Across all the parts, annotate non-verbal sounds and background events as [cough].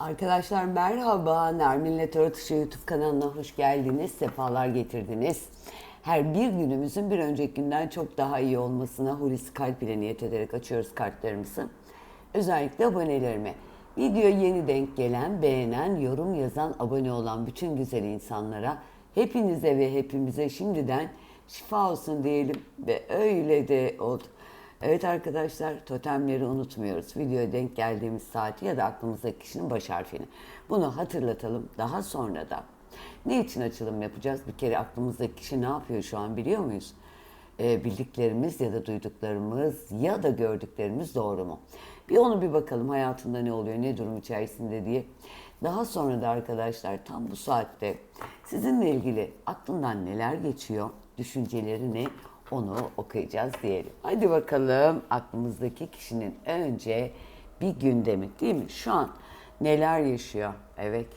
Arkadaşlar merhaba. Nermin'le Tarot YouTube kanalına hoş geldiniz. Sefalar getirdiniz. Her bir günümüzün bir önceki günden çok daha iyi olmasına Hulusi Kalp ile niyet ederek açıyoruz kartlarımızı. Özellikle abonelerime. Videoya yeni denk gelen, beğenen, yorum yazan, abone olan bütün güzel insanlara hepinize ve hepimize şimdiden şifa olsun diyelim ve öyle de oldu. Evet arkadaşlar totemleri unutmuyoruz. Videoya denk geldiğimiz saati ya da aklımızdaki kişinin baş harfini. Bunu hatırlatalım. Daha sonra da ne için açılım yapacağız? Bir kere aklımızdaki kişi ne yapıyor şu an biliyor muyuz? Ee, bildiklerimiz ya da duyduklarımız ya da gördüklerimiz doğru mu? Bir onu bir bakalım hayatında ne oluyor, ne durum içerisinde diye. Daha sonra da arkadaşlar tam bu saatte sizinle ilgili aklından neler geçiyor, düşünceleri ne onu okuyacağız diyelim. Hadi bakalım aklımızdaki kişinin önce bir gündemi değil mi? Şu an neler yaşıyor? Evet.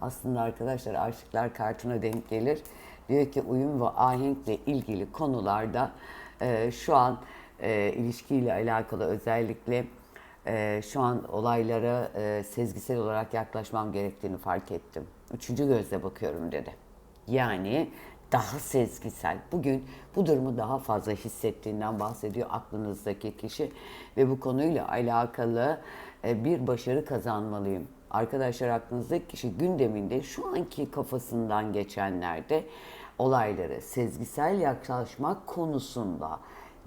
Aslında arkadaşlar aşıklar kartına denk gelir. Diyor ki uyum ve ahenkle ilgili konularda e, şu an e, ilişkiyle alakalı özellikle e, şu an olaylara e, sezgisel olarak yaklaşmam gerektiğini fark ettim. Üçüncü gözle bakıyorum dedi. Yani daha sezgisel. Bugün bu durumu daha fazla hissettiğinden bahsediyor aklınızdaki kişi ve bu konuyla alakalı e, bir başarı kazanmalıyım. Arkadaşlar aklınızdaki kişi gündeminde şu anki kafasından geçenlerde olayları sezgisel yaklaşmak konusunda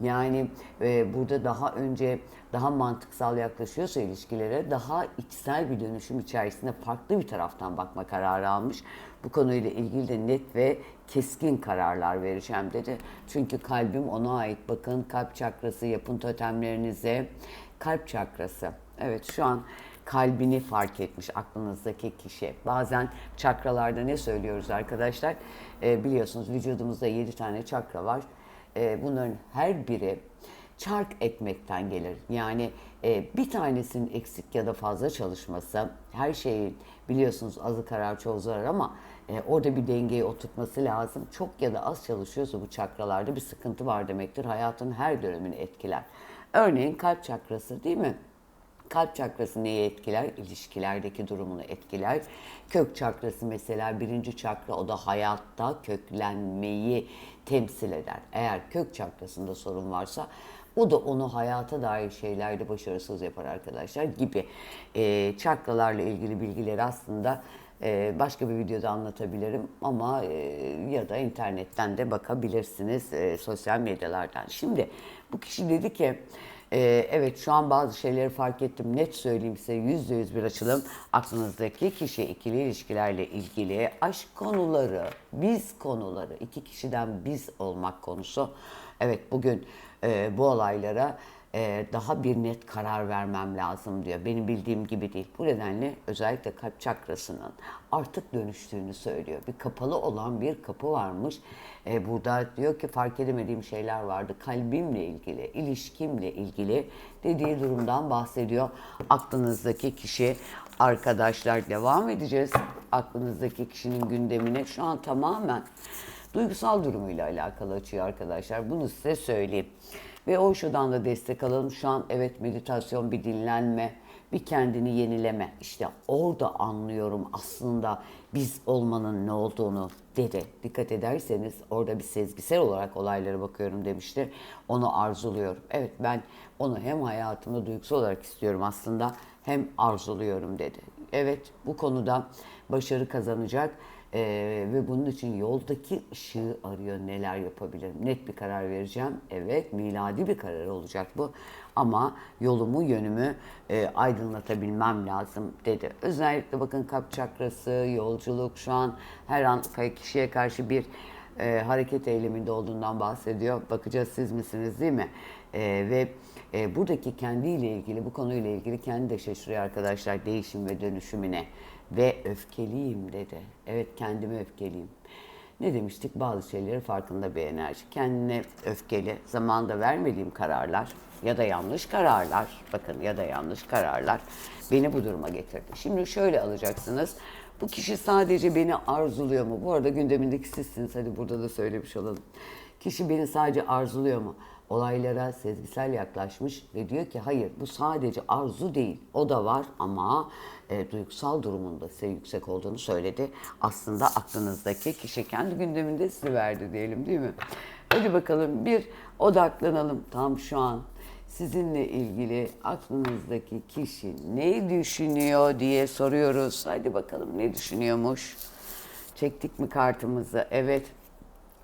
yani e, burada daha önce daha mantıksal yaklaşıyorsa ilişkilere daha içsel bir dönüşüm içerisinde farklı bir taraftan bakma kararı almış. Bu konuyla ilgili de net ve keskin kararlar vereceğim dedi. Çünkü kalbim ona ait. Bakın kalp çakrası yapın totemlerinize. Kalp çakrası. Evet şu an kalbini fark etmiş aklınızdaki kişi. Bazen çakralarda ne söylüyoruz arkadaşlar? E, biliyorsunuz vücudumuzda 7 tane çakra var. E, bunların her biri çark ekmekten gelir. Yani e, bir tanesinin eksik ya da fazla çalışması her şeyin biliyorsunuz azı karar çoğu zarar ama e, orada bir dengeyi oturtması lazım. Çok ya da az çalışıyorsa bu çakralarda bir sıkıntı var demektir. Hayatın her dönemini etkiler. Örneğin kalp çakrası değil mi? Kalp çakrası neyi etkiler? İlişkilerdeki durumunu etkiler. Kök çakrası mesela birinci çakra o da hayatta köklenmeyi temsil eder. Eğer kök çakrasında sorun varsa o da onu hayata dair şeylerde başarısız yapar arkadaşlar gibi. E, çakralarla ilgili bilgileri aslında e, başka bir videoda anlatabilirim ama e, ya da internetten de bakabilirsiniz e, sosyal medyalardan. Şimdi bu kişi dedi ki ee, evet şu an bazı şeyleri fark ettim. Net söyleyeyim size yüzde yüz bir açılım. Aklınızdaki kişi ikili ilişkilerle ilgili aşk konuları, biz konuları, iki kişiden biz olmak konusu. Evet bugün e, bu olaylara e, daha bir net karar vermem lazım diyor. Benim bildiğim gibi değil. Bu nedenle özellikle kalp çakrasının artık dönüştüğünü söylüyor. Bir kapalı olan bir kapı varmış. E, burada diyor ki fark edemediğim şeyler vardı. Kalbimle ilgili, ilişkimle ilgili dediği durumdan bahsediyor. Aklınızdaki kişi arkadaşlar devam edeceğiz. Aklınızdaki kişinin gündemine şu an tamamen duygusal durumuyla alakalı açıyor arkadaşlar. Bunu size söyleyeyim. Ve o şuradan da destek alalım. Şu an evet meditasyon, bir dinlenme, bir kendini yenileme. İşte orada anlıyorum aslında biz olmanın ne olduğunu dedi. Dikkat ederseniz orada bir sezgisel olarak olaylara bakıyorum demişti. Onu arzuluyorum. Evet ben onu hem hayatımda duygusal olarak istiyorum aslında hem arzuluyorum dedi. Evet bu konuda başarı kazanacak ee, ve bunun için yoldaki ışığı arıyor neler yapabilirim. Net bir karar vereceğim. Evet miladi bir karar olacak bu. Ama yolumu yönümü e, aydınlatabilmem lazım dedi. Özellikle bakın kalp çakrası, yolculuk şu an her an kişiye karşı bir e, hareket eyleminde olduğundan bahsediyor. Bakacağız siz misiniz değil mi? E, ve e, buradaki kendiyle ilgili, bu konuyla ilgili kendi de şaşırıyor arkadaşlar değişim ve dönüşümüne. Ve öfkeliyim dedi. Evet kendime öfkeliyim. Ne demiştik? Bazı şeyleri farkında bir enerji. Kendine öfkeli, zamanda vermediğim kararlar ya da yanlış kararlar, bakın ya da yanlış kararlar beni bu duruma getirdi. Şimdi şöyle alacaksınız. Bu kişi sadece beni arzuluyor mu? Bu arada gündemindeki sizsiniz. Hadi burada da söylemiş olalım. Kişi beni sadece arzuluyor mu? Olaylara sezgisel yaklaşmış ve diyor ki hayır bu sadece arzu değil o da var ama e, duygusal durumunda size yüksek olduğunu söyledi. Aslında aklınızdaki kişi kendi gündeminde sizi verdi diyelim değil mi? Hadi bakalım bir odaklanalım tam şu an sizinle ilgili aklınızdaki kişi ne düşünüyor diye soruyoruz. Hadi bakalım ne düşünüyormuş? Çektik mi kartımızı? Evet.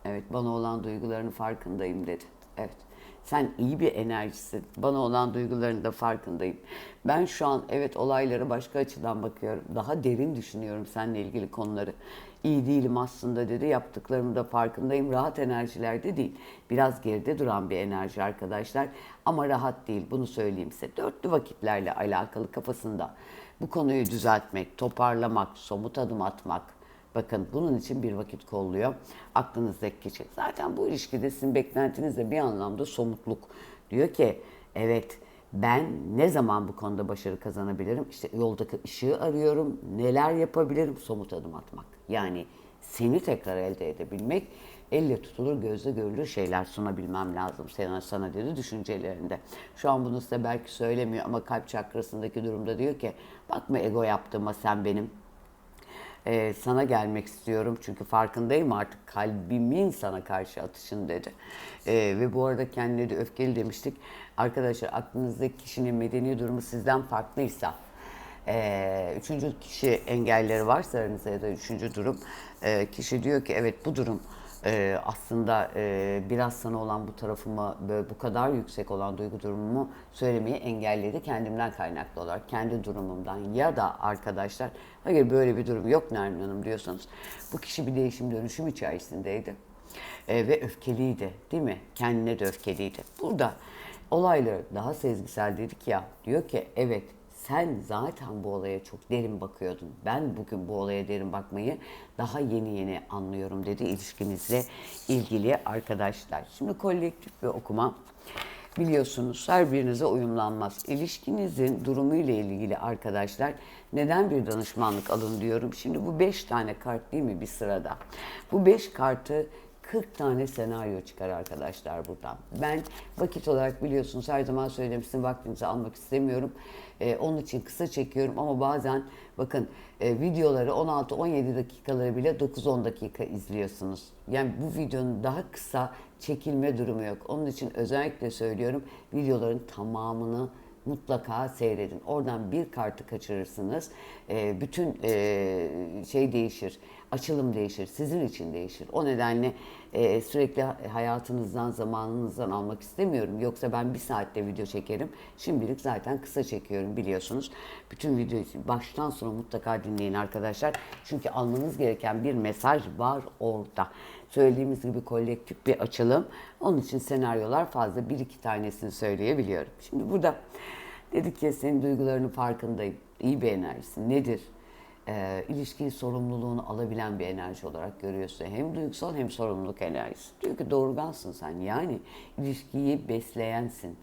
Evet bana olan duygularının farkındayım dedi. Evet. Sen iyi bir enerjisin. Bana olan duyguların da farkındayım. Ben şu an evet olaylara başka açıdan bakıyorum. Daha derin düşünüyorum seninle ilgili konuları. İyi değilim aslında dedi. Yaptıklarımın da farkındayım. Rahat enerjilerde değil. Biraz geride duran bir enerji arkadaşlar. Ama rahat değil. Bunu söyleyeyim size. Dörtlü vakitlerle alakalı kafasında bu konuyu düzeltmek, toparlamak, somut adım atmak, Bakın bunun için bir vakit kolluyor. Aklınızdaki kişi. Zaten bu ilişkide sizin beklentiniz de bir anlamda somutluk. Diyor ki evet ben ne zaman bu konuda başarı kazanabilirim? İşte yoldaki ışığı arıyorum. Neler yapabilirim? Somut adım atmak. Yani seni tekrar elde edebilmek elle tutulur, gözle görülür şeyler sunabilmem lazım sana, sana dedi düşüncelerinde. Şu an bunu size belki söylemiyor ama kalp çakrasındaki durumda diyor ki bakma ego yaptığıma sen benim ee, sana gelmek istiyorum çünkü farkındayım artık kalbimin sana karşı atışın dedi. Ee, ve bu arada kendine de öfkeli demiştik. Arkadaşlar aklınızdaki kişinin medeni durumu sizden farklıysa, e, üçüncü kişi engelleri varsa aranızda ya da üçüncü durum, e, kişi diyor ki evet bu durum e, aslında e, biraz sana olan bu tarafıma böyle bu kadar yüksek olan duygu durumumu söylemeyi engelledi kendimden kaynaklı olarak kendi durumumdan ya da arkadaşlar hayır böyle bir durum yok Nermin Hanım diyorsanız bu kişi bir değişim dönüşüm içerisindeydi. E, ve öfkeliydi değil mi? Kendine de öfkeliydi. Burada olayları daha sezgisel dedik ya diyor ki evet sen zaten bu olaya çok derin bakıyordun. Ben bugün bu olaya derin bakmayı daha yeni yeni anlıyorum dedi ilişkinizle ilgili arkadaşlar. Şimdi kolektif bir okuma biliyorsunuz her birinize uyumlanmaz. İlişkinizin durumuyla ilgili arkadaşlar neden bir danışmanlık alın diyorum. Şimdi bu beş tane kart değil mi bir sırada? Bu beş kartı 40 tane senaryo çıkar arkadaşlar buradan. Ben vakit olarak biliyorsunuz her zaman söyledim sizin vaktinizi almak istemiyorum. Ee, onun için kısa çekiyorum ama bazen bakın e, videoları 16-17 dakikaları bile 9-10 dakika izliyorsunuz. Yani bu videonun daha kısa çekilme durumu yok. Onun için özellikle söylüyorum videoların tamamını mutlaka seyredin. Oradan bir kartı kaçırırsınız. E, bütün e, şey değişir. Açılım değişir. Sizin için değişir. O nedenle e, sürekli hayatınızdan, zamanınızdan almak istemiyorum. Yoksa ben bir saatte video çekerim. Şimdilik zaten kısa çekiyorum biliyorsunuz. Bütün videoyu baştan sona mutlaka dinleyin arkadaşlar. Çünkü almanız gereken bir mesaj var orada. Söylediğimiz gibi kolektif bir açılım. Onun için senaryolar fazla. Bir iki tanesini söyleyebiliyorum. Şimdi burada dedik ki senin duygularının farkındayım. İyi bir enerjisi. Nedir? e, ilişki sorumluluğunu alabilen bir enerji olarak görüyorsun. Hem duygusal hem sorumluluk enerjisi. Diyor doğurgansın sen yani ilişkiyi besleyensin.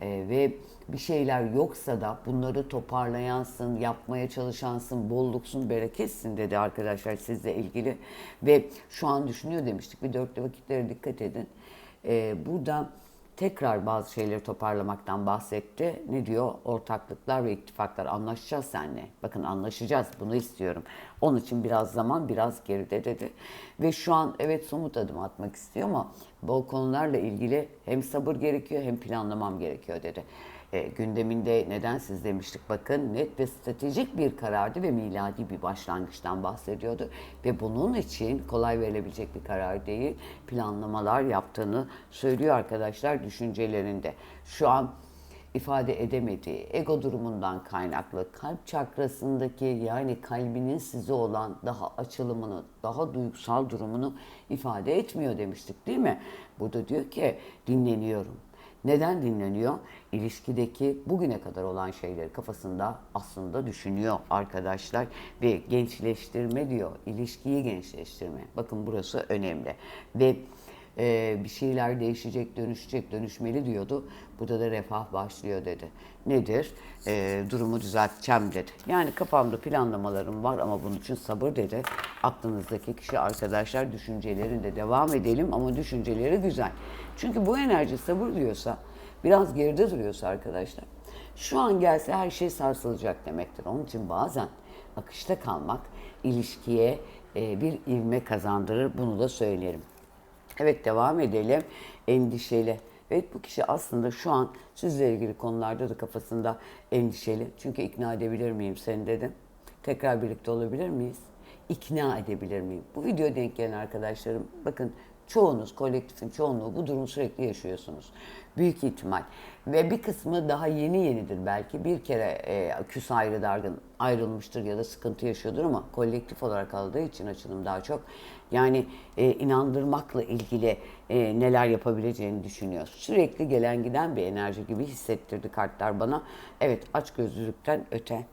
E, ve bir şeyler yoksa da bunları toparlayansın, yapmaya çalışansın, bolluksun, bereketsin dedi arkadaşlar sizle ilgili. Ve şu an düşünüyor demiştik bir dörtlü vakitlere dikkat edin. E, burada tekrar bazı şeyleri toparlamaktan bahsetti. Ne diyor? Ortaklıklar ve ittifaklar anlaşacağız seninle. Bakın anlaşacağız bunu istiyorum. Onun için biraz zaman biraz geride dedi. Ve şu an evet somut adım atmak istiyor ama bu konularla ilgili hem sabır gerekiyor hem planlamam gerekiyor dedi e, gündeminde neden siz demiştik bakın net ve stratejik bir karardı ve miladi bir başlangıçtan bahsediyordu. Ve bunun için kolay verilebilecek bir karar değil planlamalar yaptığını söylüyor arkadaşlar düşüncelerinde. Şu an ifade edemediği ego durumundan kaynaklı kalp çakrasındaki yani kalbinin size olan daha açılımını, daha duygusal durumunu ifade etmiyor demiştik değil mi? Burada diyor ki dinleniyorum neden dinleniyor? İlişkideki bugüne kadar olan şeyleri kafasında aslında düşünüyor arkadaşlar. Ve gençleştirme diyor. İlişkiyi gençleştirme. Bakın burası önemli. Ve e, bir şeyler değişecek, dönüşecek, dönüşmeli diyordu. Burada da refah başlıyor dedi. Nedir? E, durumu düzelteceğim dedi. Yani kafamda planlamalarım var ama bunun için sabır dedi. aklınızdaki kişi arkadaşlar düşüncelerinde devam edelim ama düşünceleri güzel. Çünkü bu enerji sabır diyorsa biraz geride duruyorsa arkadaşlar şu an gelse her şey sarsılacak demektir. Onun için bazen akışta kalmak ilişkiye e, bir ivme kazandırır. Bunu da söylerim. Evet devam edelim. Endişeli. Evet bu kişi aslında şu an sizle ilgili konularda da kafasında endişeli. Çünkü ikna edebilir miyim seni dedim. Tekrar birlikte olabilir miyiz? İkna edebilir miyim? Bu video denk gelen arkadaşlarım bakın çoğunuz, kolektifin çoğunluğu bu durumu sürekli yaşıyorsunuz. Büyük ihtimal. Ve bir kısmı daha yeni yenidir belki. Bir kere e, küs ayrı dargın ayrılmıştır ya da sıkıntı yaşıyordur ama kolektif olarak aldığı için açılım daha çok. Yani e, inandırmakla ilgili e, neler yapabileceğini düşünüyor. Sürekli gelen giden bir enerji gibi hissettirdi kartlar bana. Evet açgözlülükten öte.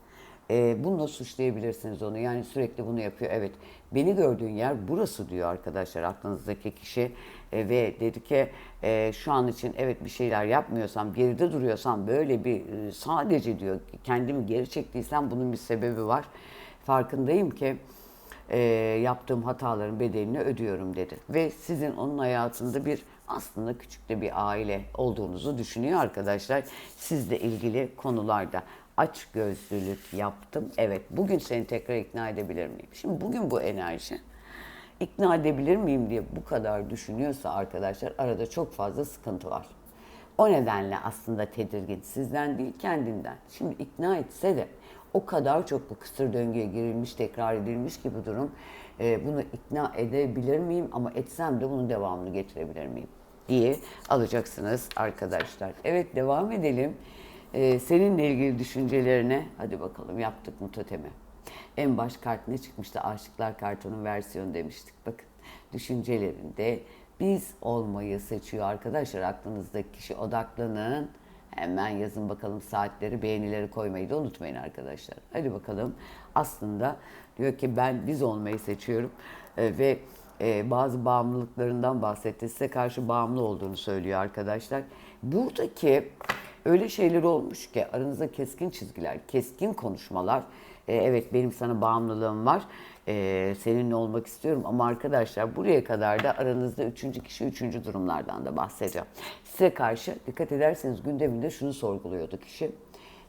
E, bununla suçlayabilirsiniz onu. Yani sürekli bunu yapıyor. Evet beni gördüğün yer burası diyor arkadaşlar aklınızdaki kişi. E, ve dedi ki e, şu an için evet bir şeyler yapmıyorsam, geride duruyorsam böyle bir e, sadece diyor kendimi geri çektiysem bunun bir sebebi var. Farkındayım ki e, yaptığım hataların bedelini ödüyorum dedi. Ve sizin onun hayatında bir aslında küçük de bir aile olduğunuzu düşünüyor arkadaşlar. Sizle ilgili konularda aç gözlülük yaptım. Evet bugün seni tekrar ikna edebilir miyim? Şimdi bugün bu enerji ikna edebilir miyim diye bu kadar düşünüyorsa arkadaşlar arada çok fazla sıkıntı var. O nedenle aslında tedirgin. Sizden değil kendinden. Şimdi ikna etse de o kadar çok bu kısır döngüye girilmiş, tekrar edilmiş ki bu durum. E, bunu ikna edebilir miyim ama etsem de bunun devamını getirebilir miyim diye alacaksınız arkadaşlar. Evet devam edelim. E, seninle ilgili düşüncelerine hadi bakalım yaptık mı totemi. En baş kart ne çıkmıştı? Aşıklar kartonun versiyonu demiştik. Bakın düşüncelerinde biz olmayı seçiyor arkadaşlar. Aklınızdaki kişi odaklanın. Hemen yazın bakalım saatleri, beğenileri koymayı da unutmayın arkadaşlar. Hadi bakalım. Aslında diyor ki ben biz olmayı seçiyorum Ee, ve e, bazı bağımlılıklarından bahsetti. Size karşı bağımlı olduğunu söylüyor arkadaşlar. Buradaki öyle şeyler olmuş ki aranızda keskin çizgiler, keskin konuşmalar. E, evet benim sana bağımlılığım var. E, seninle olmak istiyorum ama arkadaşlar buraya kadar da aranızda üçüncü kişi, üçüncü durumlardan da bahsedeceğim. Size karşı dikkat ederseniz gündeminde şunu sorguluyordu kişi.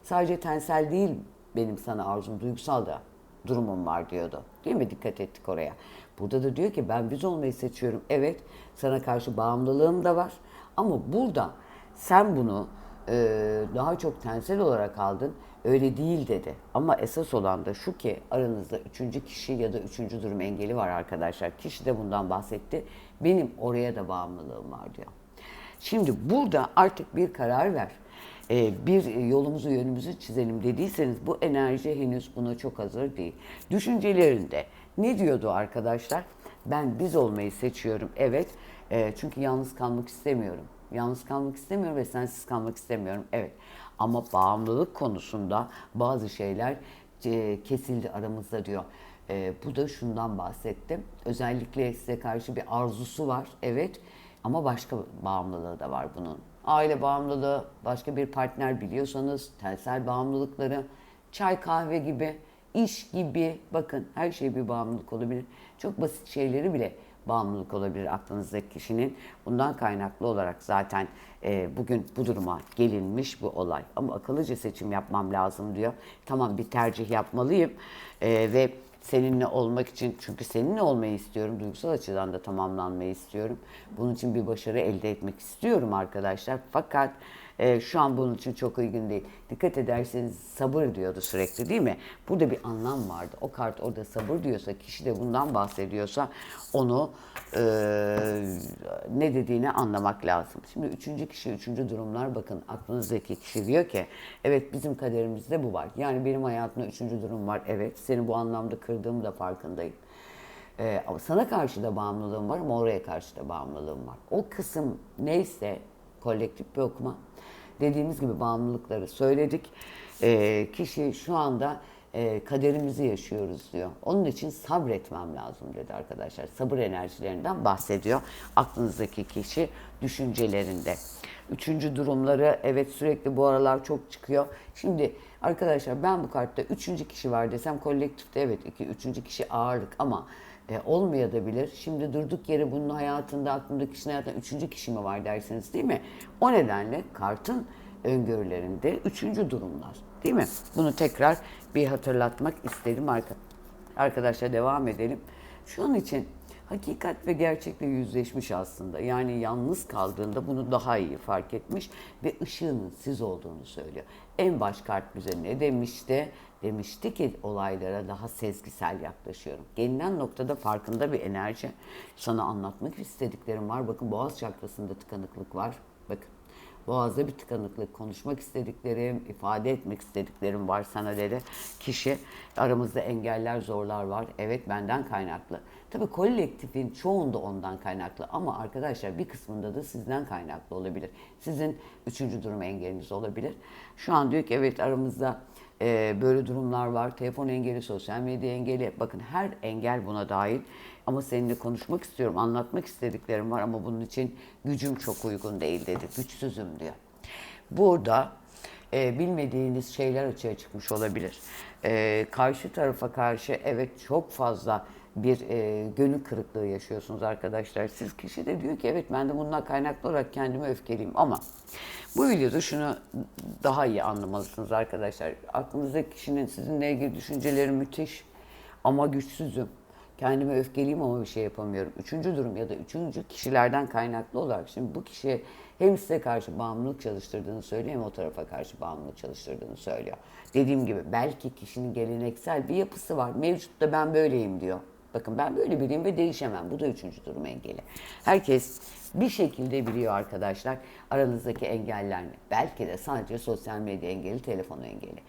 Sadece tensel değil benim sana arzum, duygusal da durumum var diyordu. Değil mi? Dikkat ettik oraya. Burada da diyor ki ben biz olmayı seçiyorum. Evet sana karşı bağımlılığım da var. Ama burada sen bunu e, daha çok tensel olarak aldın. Öyle değil dedi. Ama esas olan da şu ki aranızda üçüncü kişi ya da üçüncü durum engeli var arkadaşlar. Kişi de bundan bahsetti. Benim oraya da bağımlılığım var diyor. Şimdi burada artık bir karar ver. Ee, bir yolumuzu yönümüzü çizelim dediyseniz bu enerji henüz buna çok hazır değil. Düşüncelerinde ne diyordu arkadaşlar? Ben biz olmayı seçiyorum. Evet. Ee, çünkü yalnız kalmak istemiyorum. Yalnız kalmak istemiyorum ve sensiz kalmak istemiyorum. Evet. Ama bağımlılık konusunda bazı şeyler e, kesildi aramızda diyor. E, bu da şundan bahsettim. Özellikle size karşı bir arzusu var. Evet. Ama başka bağımlılığı da var bunun. Aile bağımlılığı, başka bir partner biliyorsanız, telsel bağımlılıkları, çay kahve gibi, iş gibi, bakın her şey bir bağımlılık olabilir. Çok basit şeyleri bile bağımlılık olabilir aklınızdaki kişinin. Bundan kaynaklı olarak zaten e, bugün bu duruma gelinmiş bu olay. Ama akıllıca seçim yapmam lazım diyor. Tamam bir tercih yapmalıyım e, ve seninle olmak için çünkü seninle olmayı istiyorum. Duygusal açıdan da tamamlanmayı istiyorum. Bunun için bir başarı elde etmek istiyorum arkadaşlar. Fakat e, şu an bunun için çok uygun değil. Dikkat ederseniz sabır diyordu sürekli değil mi? Burada bir anlam vardı. O kart orada sabır diyorsa, kişi de bundan bahsediyorsa onu e, ne dediğini anlamak lazım. Şimdi üçüncü kişi, üçüncü durumlar bakın aklınızdaki kişi diyor ki evet bizim kaderimizde bu var. Yani benim hayatımda üçüncü durum var. Evet seni bu anlamda kırdığım da farkındayım. Ee, ama sana karşı da bağımlılığım var ama oraya karşı da bağımlılığım var. O kısım neyse kolektif bir okuma. Dediğimiz gibi bağımlılıkları söyledik. Ee, kişi şu anda e, kaderimizi yaşıyoruz diyor. Onun için sabretmem lazım dedi arkadaşlar. Sabır enerjilerinden bahsediyor aklınızdaki kişi düşüncelerinde. Üçüncü durumları evet sürekli bu aralar çok çıkıyor. Şimdi arkadaşlar ben bu kartta üçüncü kişi var desem kolektifte evet iki üçüncü kişi ağırlık ama e, olmayabilir. Şimdi durduk yere bunun hayatında aklımdaki kişinin hayatında üçüncü kişi mi var dersiniz değil mi? O nedenle kartın öngörülerinde üçüncü durumlar değil mi? Bunu tekrar bir hatırlatmak isterim arka. Arkadaşlar devam edelim. Şu an için hakikat ve gerçekle yüzleşmiş aslında. Yani yalnız kaldığında bunu daha iyi fark etmiş ve ışığının siz olduğunu söylüyor. En baş kart bize ne demişti? Demişti ki olaylara daha sezgisel yaklaşıyorum. Gelinen noktada farkında bir enerji. Sana anlatmak istediklerim var. Bakın boğaz çakrasında tıkanıklık var. Bakın Boğazda bir tıkanıklık, konuşmak istediklerim, ifade etmek istediklerim var sana dedi. Kişi aramızda engeller, zorlar var. Evet benden kaynaklı. Tabii kolektifin çoğunda ondan kaynaklı ama arkadaşlar bir kısmında da sizden kaynaklı olabilir. Sizin üçüncü durum engeliniz olabilir. Şu an diyor ki evet aramızda e, böyle durumlar var. Telefon engeli, sosyal medya engeli. Bakın her engel buna dahil. Ama seninle konuşmak istiyorum, anlatmak istediklerim var ama bunun için gücüm çok uygun değil dedi. Güçsüzüm diyor. Burada e, bilmediğiniz şeyler açığa çıkmış olabilir. E, karşı tarafa karşı evet çok fazla bir e, gönül kırıklığı yaşıyorsunuz arkadaşlar. Siz kişi de diyor ki evet ben de bundan kaynaklı olarak kendime öfkeliyim ama bu videoda şunu daha iyi anlamalısınız arkadaşlar. Aklınızdaki kişinin sizinle ilgili düşünceleri müthiş ama güçsüzüm. Kendime öfkeliyim ama bir şey yapamıyorum. Üçüncü durum ya da üçüncü kişilerden kaynaklı olarak şimdi bu kişi hem size karşı bağımlılık çalıştırdığını söylüyor hem o tarafa karşı bağımlılık çalıştırdığını söylüyor. Dediğim gibi belki kişinin geleneksel bir yapısı var. Mevcutta ben böyleyim diyor. Bakın ben böyle biriyim ve değişemem. Bu da üçüncü durum engeli. Herkes bir şekilde biliyor arkadaşlar aranızdaki engeller ne? Belki de sadece sosyal medya engeli, telefon engeli.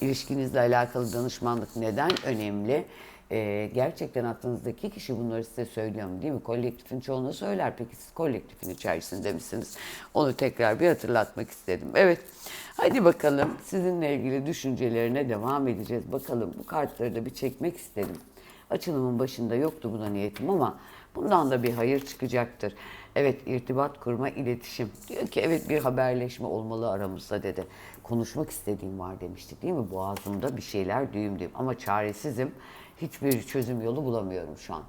İlişkinizle alakalı danışmanlık neden önemli? Ee, gerçekten aklınızdaki kişi bunları size söylüyor mu değil mi? Kolektifin çoğunu söyler. Peki siz kolektifin içerisinde misiniz? Onu tekrar bir hatırlatmak istedim. Evet. Hadi bakalım sizinle ilgili düşüncelerine devam edeceğiz. Bakalım bu kartları da bir çekmek istedim. Açılımın başında yoktu buna niyetim ama bundan da bir hayır çıkacaktır. Evet irtibat kurma, iletişim. Diyor ki evet bir haberleşme olmalı aramızda dedi. Konuşmak istediğim var demiştik değil mi? Boğazımda bir şeyler düğüm düğüm ama çaresizim. Hiçbir çözüm yolu bulamıyorum şu an.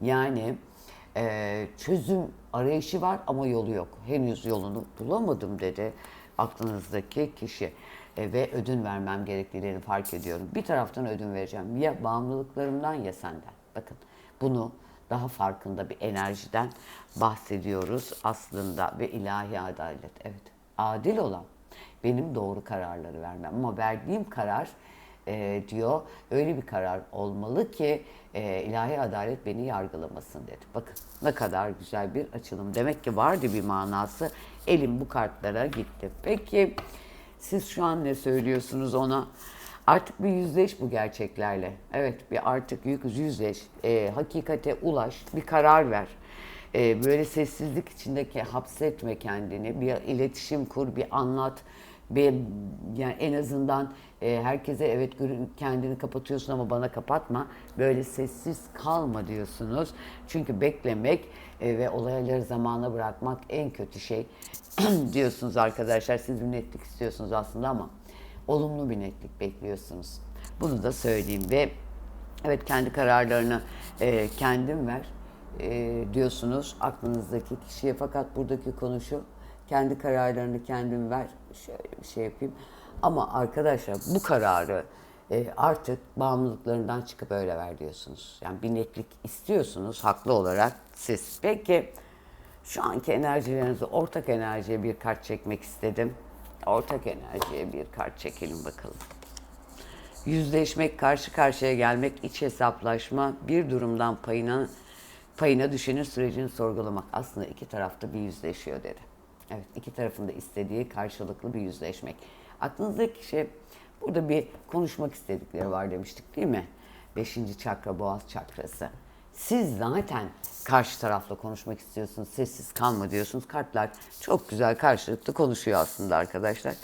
Yani e, çözüm arayışı var ama yolu yok. Henüz yolunu bulamadım dedi aklınızdaki kişi. E, ve ödün vermem gerektiğini fark ediyorum. Bir taraftan ödün vereceğim. Ya bağımlılıklarımdan ya senden. Bakın bunu daha farkında bir enerjiden bahsediyoruz aslında ve ilahi adalet. Evet adil olan benim doğru kararları vermem ama verdiğim karar e, diyor öyle bir karar olmalı ki e, ilahi adalet beni yargılamasın dedi. Bakın ne kadar güzel bir açılım. Demek ki vardı bir manası. Elim bu kartlara gitti. Peki siz şu an ne söylüyorsunuz ona? Artık bir yüzleş bu gerçeklerle. Evet bir artık yüzleş. E, hakikate ulaş. Bir karar ver. E, böyle sessizlik içindeki hapsetme kendini. Bir iletişim kur, bir anlat. Bir, yani en azından e, herkese evet kendini kapatıyorsun ama bana kapatma. Böyle sessiz kalma diyorsunuz. Çünkü beklemek e, ve olayları zamana bırakmak en kötü şey [clears throat] diyorsunuz arkadaşlar. Siz bir netlik istiyorsunuz aslında ama olumlu bir netlik bekliyorsunuz. Bunu da söyleyeyim ve evet kendi kararlarını e, kendin ver diyorsunuz aklınızdaki kişiye fakat buradaki konu şu kendi kararlarını kendin ver şöyle bir şey yapayım ama arkadaşlar bu kararı e, artık bağımlılıklarından çıkıp öyle ver diyorsunuz. Yani bir netlik istiyorsunuz haklı olarak siz. Peki şu anki enerjilerinizi ortak enerjiye bir kart çekmek istedim. Ortak enerjiye bir kart çekelim bakalım. Yüzleşmek, karşı karşıya gelmek, iç hesaplaşma, bir durumdan payına payına düşenin sürecini sorgulamak. Aslında iki tarafta bir yüzleşiyor dedi. Evet, iki tarafın da istediği karşılıklı bir yüzleşmek. Aklınızdaki kişi burada bir konuşmak istedikleri var demiştik değil mi? Beşinci çakra, boğaz çakrası. Siz zaten karşı tarafla konuşmak istiyorsunuz. Sessiz kalma diyorsunuz. Kartlar çok güzel karşılıklı konuşuyor aslında arkadaşlar.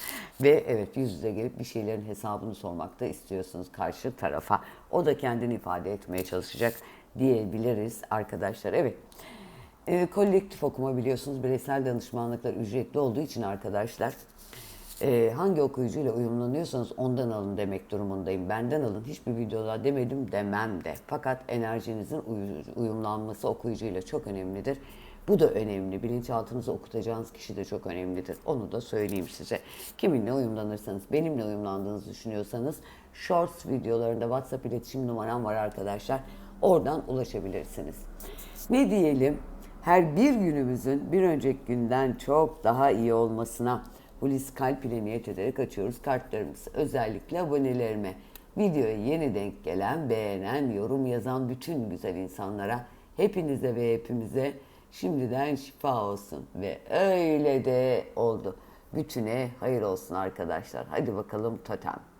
Ve evet yüz yüze gelip bir şeylerin hesabını sormak da istiyorsunuz karşı tarafa. O da kendini ifade etmeye çalışacak diyebiliriz arkadaşlar. Evet. E, kolektif okuma biliyorsunuz bireysel danışmanlıklar ücretli olduğu için arkadaşlar e, hangi okuyucuyla uyumlanıyorsanız ondan alın demek durumundayım. Benden alın hiçbir videoda demedim demem de. Fakat enerjinizin uyu- uyumlanması okuyucuyla çok önemlidir. Bu da önemli. Bilinçaltınızı okutacağınız kişi de çok önemlidir. Onu da söyleyeyim size. Kiminle uyumlanırsanız, benimle uyumlandığınızı düşünüyorsanız Shorts videolarında WhatsApp iletişim numaram var arkadaşlar. Oradan ulaşabilirsiniz. Ne diyelim? Her bir günümüzün bir önceki günden çok daha iyi olmasına Hulusi Kalp ile niyet ederek açıyoruz kartlarımızı. Özellikle abonelerime, videoya yeni denk gelen, beğenen, yorum yazan bütün güzel insanlara, hepinize ve hepimize şimdiden şifa olsun. Ve öyle de oldu. Bütüne hayır olsun arkadaşlar. Hadi bakalım totem.